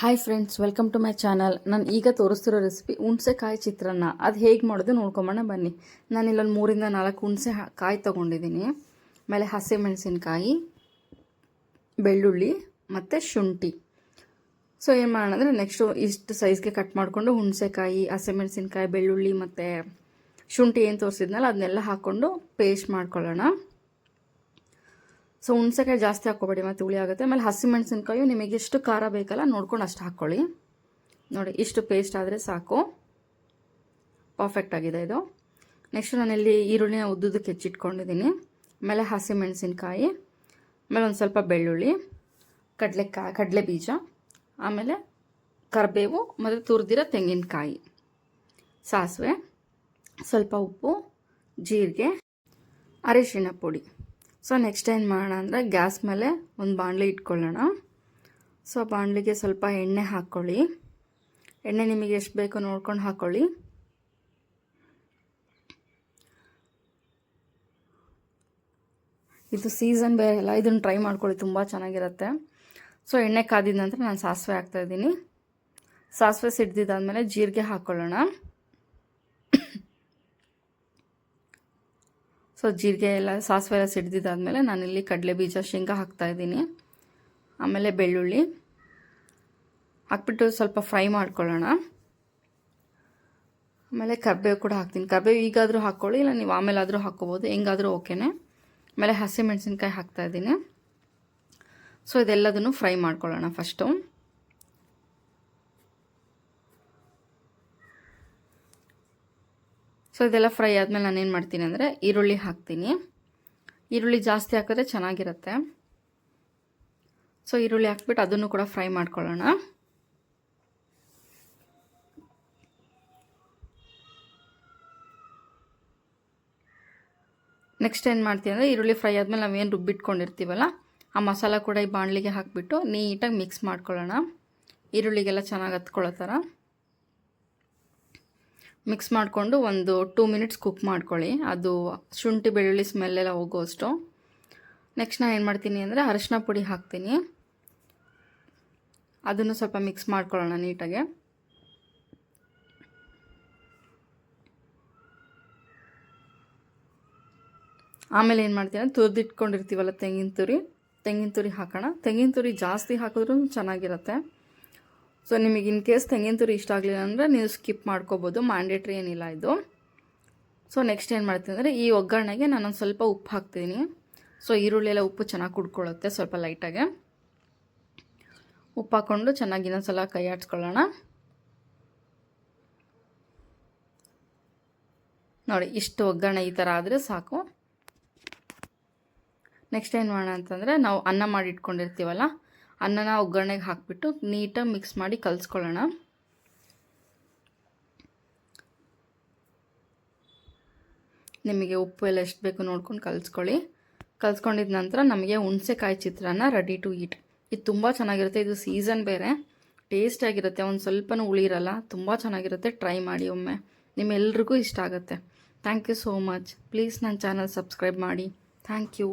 Hi friends welcome to my channel ನಾನು ಈಗ ತೋರಿಸ್ತಿರೋ recipe ಹುಣಸೆಕಾಯಿ ಚಿತ್ರಾನ್ನ. ಅದು ಹೇಗೆ ಮಾಡೋದು ನೋಡ್ಕೊಂಬೋಣ ಬನ್ನಿ. ನಾನು ಇಲ್ಲೊಂದು ಮೂರಿಂದ ನಾಲ್ಕು ಹುಣಸೆ ಕಾಯಿ ತೊಗೊಂಡಿದ್ದೀನಿ ಆಮೇಲೆ ಹಸಿಮೆಣಸಿನ್ಕಾಯಿ ಬೆಳ್ಳುಳ್ಳಿ ಮತ್ತು ಶುಂಠಿ. ಸೊ ಏನು ಮಾಡೋಣ ಅಂದರೆ ನೆಕ್ಸ್ಟು ಇಷ್ಟು ಸೈಜ್ಗೆ ಕಟ್ ಮಾಡಿಕೊಂಡು ಹುಣಸೆಕಾಯಿ ಹಸಿಮೆಣಸಿನ್ಕಾಯಿ ಬೆಳ್ಳುಳ್ಳಿ ಮತ್ತು ಶುಂಠಿ ಏನು ತೋರಿಸಿದ್ನಲ್ಲ, ಅದನ್ನೆಲ್ಲ ಹಾಕ್ಕೊಂಡು ಪೇಸ್ಟ್ ಮಾಡ್ಕೊಳ್ಳೋಣ. ಸೊ ಹುಣಸೆಕಾಯಿ ಜಾಸ್ತಿ ಹಾಕ್ಕೊಬೇಡಿ, ಮತ್ತು ಹುಳಿ ಆಗುತ್ತೆ. ಆಮೇಲೆ ಹಸಿಮೆಣಸಿನ್ಕಾಯಿ ನಿಮಗೆ ಎಷ್ಟು ಖಾರ ಬೇಕಲ್ಲ, ನೋಡ್ಕೊಂಡು ಅಷ್ಟು ಹಾಕ್ಕೊಳ್ಳಿ ನೋಡಿ, ಇಷ್ಟು ಪೇಸ್ಟ್ ಆದರೆ ಸಾಕು. ಪರ್ಫೆಕ್ಟ್ ಆಗಿದೆ ಇದು. ನೆಕ್ಸ್ಟ್ ನಾನಿಲ್ಲಿ ಈರುಳ್ಳಿನ ಉದ್ದುದಕ್ಕೆ ಹೆಚ್ಚಿಟ್ಕೊಂಡಿದ್ದೀನಿ. ಆಮೇಲೆ ಹಸಿಮೆಣಸಿನ್ಕಾಯಿ, ಆಮೇಲೆ ಒಂದು ಸ್ವಲ್ಪ ಬೆಳ್ಳುಳ್ಳಿ ಕಡಲೆಕಾಯಿ ಕಡಲೆ ಬೀಜ, ಆಮೇಲೆ ಕರಿಬೇವು, ಮತ್ತು ತುರಿದಿರೋ ತೆಂಗಿನಕಾಯಿ. ಸಾಸಿವೆ, ಸ್ವಲ್ಪ ಉಪ್ಪು, ಜೀರಿಗೆ ಅರಿಶಿಣ ಪುಡಿ. ಸೊ ನೆಕ್ಸ್ಟ್ ಏನು ಮಾಡೋಣ ಅಂದರೆ ಗ್ಯಾಸ್ ಮೇಲೆ ಒಂದು ಬಾಣಲಿ ಇಟ್ಕೊಳ್ಳೋಣ. ಸೊ ಬಾಣಲಿಗೆ ಸ್ವಲ್ಪ ಎಣ್ಣೆ ಹಾಕ್ಕೊಳ್ಳಿ ಎಣ್ಣೆ ನಿಮಗೆ ಎಷ್ಟು ಬೇಕೋ ನೋಡ್ಕೊಂಡು ಹಾಕ್ಕೊಳ್ಳಿ ಇದು ಸೀಸನ್ ಬೇರೆ ಅಲ್ಲ ಇದನ್ನು ಟ್ರೈ ಮಾಡ್ಕೊಳ್ಳಿ, ತುಂಬ ಚೆನ್ನಾಗಿರುತ್ತೆ. ಸೊ ಎಣ್ಣೆ ಕಾದಿದ ನಂತರ ನಾನು ಸಾಸಿವೆ ಹಾಕ್ತಾಯಿದ್ದೀನಿ ಸಾಸಿವೆ ಸಿಡ್ದಿದ್ದಾದಮೇಲೆ ಜೀರಿಗೆ ಹಾಕ್ಕೊಳ್ಳೋಣ ಸೊ ಜೀರಿಗೆ ಎಲ್ಲ, ಸಾಸಿವೆ ಎಲ್ಲ ಸಿಡ್ದಿದ್ದಾದಮೇಲೆ ನಾನಿಲ್ಲಿ ಕಡಲೆ ಬೀಜ ಶೇಂಗಾ ಹಾಕ್ತಾಯಿದ್ದೀನಿ ಆಮೇಲೆ ಬೆಳ್ಳುಳ್ಳಿ. ಹಾಕ್ಬಿಟ್ಟು ಸ್ವಲ್ಪ ಫ್ರೈ ಮಾಡ್ಕೊಳ್ಳೋಣ. ಆಮೇಲೆ ಕರ್ಬೇವು ಕೂಡ ಹಾಕ್ತೀನಿ. ಕರ್ಬೇವು ಈಗಾದರೂ ಹಾಕ್ಕೊಳ್ಳಿ, ಇಲ್ಲ ನೀವು ಆಮೇಲಾದರೂ ಹಾಕ್ಕೋಬೋದು. ಹೆಂಗಾದರೂ ಓಕೆನೆ. ಆಮೇಲೆ ಹಸಿಮೆಣಸಿನ್ಕಾಯಿ ಹಾಕ್ತಾಯಿದ್ದೀನಿ ಸೊ ಇದೆಲ್ಲದನ್ನು ಫ್ರೈ ಮಾಡ್ಕೊಳ್ಳೋಣ ಫಸ್ಟು. ಸೊ, ಇದೆಲ್ಲ ಫ್ರೈ ಆದಮೇಲೆ ನಾನು ಏನು ಮಾಡ್ತೀನಿ ಅಂದರೆ ಈರುಳ್ಳಿ ಹಾಕ್ತೀನಿ. ಈರುಳ್ಳಿ ಜಾಸ್ತಿ ಹಾಕಿದ್ರೆ ಚೆನ್ನಾಗಿರುತ್ತೆ. ಸೊ, ಈರುಳ್ಳಿ ಹಾಕ್ಬಿಟ್ಟು ಅದನ್ನು ಕೂಡ ಫ್ರೈ ಮಾಡ್ಕೊಳ್ಳೋಣ. ನೆಕ್ಸ್ಟ್ ಏನು ಮಾಡ್ತೀನಿ ಅಂದರೆ ಈರುಳ್ಳಿ ಫ್ರೈ ಆದಮೇಲೆ ನಾವೇನು ರುಬ್ಬಿಟ್ಕೊಂಡಿರ್ತೀವಲ್ಲ, ಆ ಮಸಾಲ ಕೂಡ ಈ ಬಾಣಲಿಗೆ ಹಾಕಿಬಿಟ್ಟು ನೀಟಾಗಿ ಮಿಕ್ಸ್ ಮಾಡ್ಕೊಳ್ಳೋಣ. ಈರುಳ್ಳಿಗೆಲ್ಲ ಚೆನ್ನಾಗಿ ಹತ್ಕೊಳ್ಳೋ ಥರ ಮಿಕ್ಸ್ ಮಾಡಿಕೊಂಡು ಒಂದು ಟೂ ಮಿನಿಟ್ಸ್ ಕುಕ್ ಮಾಡ್ಕೊಳ್ಳಿ. ಅದು ಶುಂಠಿ ಬೆಳ್ಳುಳ್ಳಿ ಸ್ಮೆಲ್ಲೆಲ್ಲ ಹೋಗೋಷ್ಟು ನೆಕ್ಸ್ಟ್ ನಾನು ಏನು ಮಾಡ್ತೀನಿ ಅಂದರೆ ಅರಶಿನ ಪುಡಿ ಹಾಕ್ತೀನಿ. ಅದನ್ನು ಸ್ವಲ್ಪ ಮಿಕ್ಸ್ ಮಾಡ್ಕೊಳ್ಳೋಣ ನೀಟಾಗೆ. ಆಮೇಲೆ ಏನು ಮಾಡ್ತೀನಿ ತುರಿದಿಟ್ಕೊಂಡಿರ್ತೀವಲ್ಲ ತೆಂಗಿನ ತುರಿ ತೆಂಗಿನ ತುರಿ ಹಾಕೋಣ. ತೆಂಗಿನ ತುರಿ ಜಾಸ್ತಿ ಹಾಕಿದ್ರೂ ಚೆನ್ನಾಗಿರುತ್ತೆ. ಸೊ ನಿಮಗೆ ಇನ್ ಕೇಸ್ ತೆಂಗಿನ ತುರಿ ಇಷ್ಟ ಆಗಲಿಲ್ಲ ಅಂದರೆ ನೀವು ಸ್ಕಿಪ್ ಮಾಡ್ಕೋಬೋದು. ಮ್ಯಾಂಡೇಟ್ರಿ ಏನಿಲ್ಲ ಇದು. ಸೊ ನೆಕ್ಸ್ಟ್ ಏನು ಮಾಡ್ತೀನಿ ಅಂದರೆ ಈ ಒಗ್ಗರಣೆಗೆ ನಾನೊಂದು ಸ್ವಲ್ಪ ಉಪ್ಪು ಹಾಕ್ತೀನಿ. ಸೊ ಈರುಳ್ಳಿ ಎಲ್ಲ ಉಪ್ಪು ಚೆನ್ನಾಗಿ ಕುಡ್ಕೊಳ್ಳುತ್ತೆ ಸ್ವಲ್ಪ ಲೈಟಾಗೆ ಉಪ್ಪು ಹಾಕ್ಕೊಂಡು ಚೆನ್ನಾಗಿ ಇನ್ನೊಂದ್ಸಲ ಕೈ ಆಡಿಸ್ಕೊಳ್ಳೋಣ. ನೋಡಿ, ಇಷ್ಟು ಒಗ್ಗರಣೆ ಈ ಥರ ಆದರೆ ಸಾಕು. ನೆಕ್ಸ್ಟ್ ಏನು ಮಾಡೋಣ ಅಂತಂದರೆ ನಾವು ಅನ್ನ ಮಾಡಿ ಇಟ್ಕೊಂಡಿರ್ತೀವಲ್ಲ ಅನ್ನನ ಒಗ್ಗರಣೆಗೆ ಹಾಕಿಬಿಟ್ಟು ನೀಟಾಗಿ ಮಿಕ್ಸ್ ಮಾಡಿ ಕಲಿಸ್ಕೊಳ್ಳೋಣ. ನಿಮಗೆ ಉಪ್ಪು ಎಲ್ಲ ಎಷ್ಟು ಬೇಕು ನೋಡ್ಕೊಂಡು ಕಲಿಸ್ಕೊಳ್ಳಿ. ಕಲಿಸ್ಕೊಂಡಿದ ನಂತರ ನಮಗೆ ಹುಣಸೆಕಾಯಿ ಚಿತ್ರಾನ್ನ ರೆಡಿ ಟು ಈಟ್ ಇದು ತುಂಬ ಚೆನ್ನಾಗಿರುತ್ತೆ, ಇದು ಸೀಸನ್ ಬೇರೆ. ಟೇಸ್ಟಾಗಿರುತ್ತೆ ಒಂದು ಸ್ವಲ್ಪನೂ ಉಳಿರಲ್ಲ, ತುಂಬ ಚೆನ್ನಾಗಿರುತ್ತೆ ಟ್ರೈ ಮಾಡಿ ಒಮ್ಮೆ. ನಿಮ್ಮೆಲ್ರಿಗೂ ಇಷ್ಟ ಆಗುತ್ತೆ. Thank you so much please ನನ್ನ ಚಾನಲ್ ಸಬ್ಸ್ಕ್ರೈಬ್ ಮಾಡಿ. Thank you